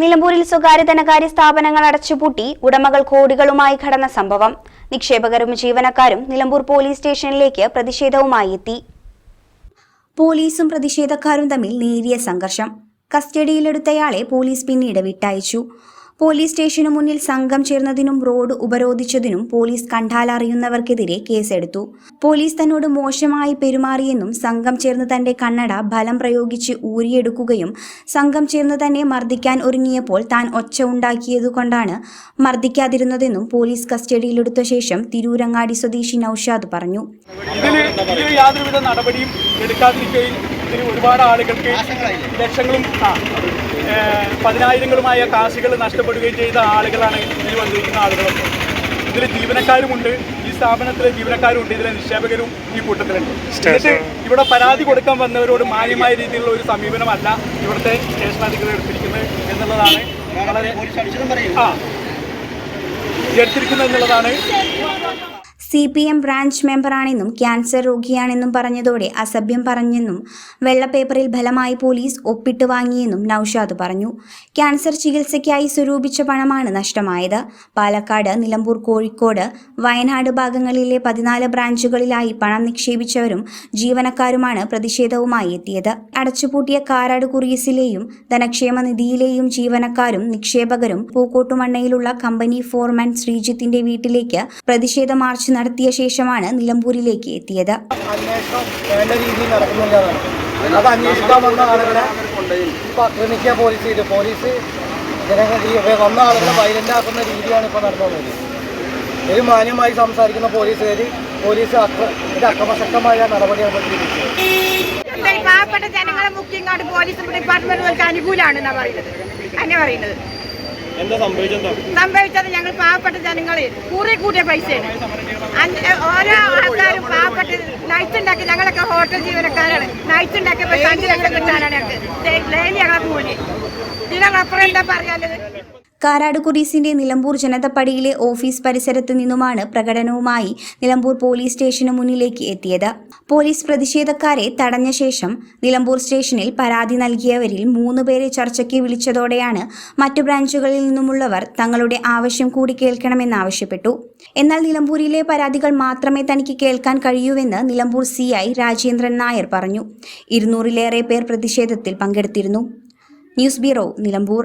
നിലമ്പൂരിൽ സ്വകാര്യ ധനകാര്യ സ്ഥാപനങ്ങൾ അടച്ചുപൂട്ടി ഉടമകൾ കോടികളുമായി കടന്ന സംഭവം. നിക്ഷേപകരും ജീവനക്കാരും നിലമ്പൂർ പോലീസ് സ്റ്റേഷനിലേക്ക് പ്രതിഷേധവുമായി എത്തി. പോലീസും പ്രതിഷേധക്കാരും തമ്മിൽ നേരിയ സംഘർഷം. കസ്റ്റഡിയിലെടുത്തയാളെ പോലീസ് പിന്നീട് വിട്ടയച്ചു. പോലീസ് സ്റ്റേഷനു മുന്നിൽ സംഘം ചേർന്നതിനും റോഡ് ഉപരോധിച്ചതിനും പോലീസ് കണ്ടാലറിയുന്നവർക്കെതിരെ കേസെടുത്തു. പോലീസ് തന്നോട് മോശമായി പെരുമാറിയെന്നും സംഘം ചേർന്ന് തന്റെ കണ്ണട ബലം പ്രയോഗിച്ച് ഊരിയെടുക്കുകയും സംഘം ചേർന്ന് തന്നെ മർദ്ദിക്കാൻ ഒരുങ്ങിയപ്പോൾ താൻ ഒച്ച ഉണ്ടാക്കിയതുകൊണ്ടാണ് മർദ്ദിക്കാതിരുന്നതെന്നും പോലീസ് കസ്റ്റഡിയിലെടുത്ത ശേഷം തിരൂരങ്ങാടി സ്വദേശി നൌഷാദ് പറഞ്ഞു. ഇതിൽ ഒരുപാട് ആളുകൾക്ക് ലക്ഷങ്ങളും പതിനായിരങ്ങളുമായ കാശികൾ നഷ്ടപ്പെടുകയും ചെയ്ത ആളുകളാണ് ഇതിൽ വന്നിരിക്കുന്ന ആളുകളൊക്കെ. ഇതിൽ ജീവനക്കാരുമുണ്ട് ഈ സ്ഥാപനത്തിലെ ജീവനക്കാരുമുണ്ട് ഇതിലെ നിക്ഷേപകരും ഈ കൂട്ടത്തിലുണ്ട്. എന്നിട്ട് ഇവിടെ പരാതി കൊടുക്കാൻ വന്നവരോട് മാന്യമായ രീതിയിലുള്ള ഒരു സമീപനമല്ല ഇവിടുത്തെ സ്റ്റേഷൻ അധികൃതർ എടുത്തിരിക്കുന്നത് എന്നുള്ളതാണ്. വളരെ ആ എടുത്തിരിക്കുന്നത് എന്നുള്ളതാണ്. സി പി എം ബ്രാഞ്ച് മെമ്പറാണെന്നും ക്യാൻസർ രോഗിയാണെന്നും പറഞ്ഞതോടെ അസഭ്യം പറഞ്ഞെന്നും വെള്ളപ്പേപ്പറിൽ ഫലമായി പോലീസ് ഒപ്പിട്ട് വാങ്ങിയെന്നും നൌഷാദ് പറഞ്ഞു. ക്യാൻസർ ചികിത്സയ്ക്കായി സ്വരൂപിച്ച പണമാണ് നഷ്ടമായത്. പാലക്കാട് നിലമ്പൂർ കോഴിക്കോട് വയനാട് ഭാഗങ്ങളിലെ പതിനാല് ബ്രാഞ്ചുകളിലായി പണം നിക്ഷേപിച്ചവരും ജീവനക്കാരുമാണ് പ്രതിഷേധവുമായി എത്തിയത്. അടച്ചുപൂട്ടിയ കാരാട് കുറിയസിലെയും ധനക്ഷേമ നിധിയിലെയും ജീവനക്കാരും നിക്ഷേപകരും പൂക്കോട്ടുമണ്ണയിലുള്ള കമ്പനി ഫോർമാൻ ശ്രീജിത്തിന്റെ വീട്ടിലേക്ക് പ്രതിഷേധ മാർച്ച് നടത്തിയ ശേഷമാണ് നിലമ്പൂരിലേക്ക് എത്തിയത്. അന്വേഷണം വേണ്ട രീതിയിൽ നടക്കുന്നില്ല എന്നാണ് അത് അന്വേഷിക്കാൻ വന്ന ആളുകളെ ഇപ്പൊ ആക്രമിക്കുക പോലീസ് ചെയ്തു പോലീസ് ജനങ്ങൾ വന്ന ആളുകളെ വയലന്റ് ആക്കുന്ന രീതിയാണ് ഒരു മാന്യമായി സംസാരിക്കുന്ന പോലീസുകാർ പോലീസ് അക്ര അക്രമശക്തമായ നടപടിയാണ് പാവപ്പെട്ട ജനങ്ങളെ മുക്കിങ്ങാണ്ട് പോലീസ് ഡിപ്പാർട്ട്മെന്റുകൾക്ക് അനുകൂലമാണ് എന്നാ പറയുന്നത്. അങ്ങനെ പറയുന്നത്. സംഭവിച്ചത്? ഞങ്ങൾ പാവപ്പെട്ട ജനങ്ങളെ കൂറി കൂട്ടിയ പൈസയാണ്. ഓരോ ആൾക്കാരും പാവപ്പെട്ട് നൈറ്റ് ഉണ്ടാക്കി. ഞങ്ങളൊക്കെ ഹോട്ടൽ ജീവനക്കാരാണ്. പൈസ അഞ്ച് ലക്ഷം കിട്ടാനാണ് ഞങ്ങൾക്ക്. ഡെയിലി ഞങ്ങളെ കൂലി. ഇതിനപ്പുറം എന്താ പറയാനുള്ളത്? കാരാട് കുറീസിന്റെ നിലമ്പൂർ ജനതപ്പടിയിലെ ഓഫീസ് പരിസരത്ത് നിന്നുമാണ് പ്രകടനവുമായി നിലമ്പൂർ പോലീസ് സ്റ്റേഷന് മുന്നിലേക്ക് എത്തിയത്. പോലീസ് പ്രതിഷേധക്കാരെ തടഞ്ഞ ശേഷം നിലമ്പൂർ സ്റ്റേഷനിൽ പരാതി നൽകിയവരിൽ മൂന്ന് പേരെ ചർച്ചയ്ക്ക് വിളിച്ചതോടെയാണ് മറ്റു ബ്രാഞ്ചുകളിൽ നിന്നുമുള്ളവർ തങ്ങളുടെ ആവശ്യം കൂടി കേൾക്കണമെന്നാവശ്യപ്പെട്ടു എന്നാൽ നിലമ്പൂരിലെ പരാതികൾ മാത്രമേ തനിക്ക് കേൾക്കാൻ കഴിയൂവെന്ന് നിലമ്പൂർ സി ഐ രാജേന്ദ്രൻ നായർ പറഞ്ഞു. ഇരുന്നൂറിലേറെ പേർ പ്രതിഷേധത്തിൽ പങ്കെടുത്തിരുന്നു. News bureau Nilambur.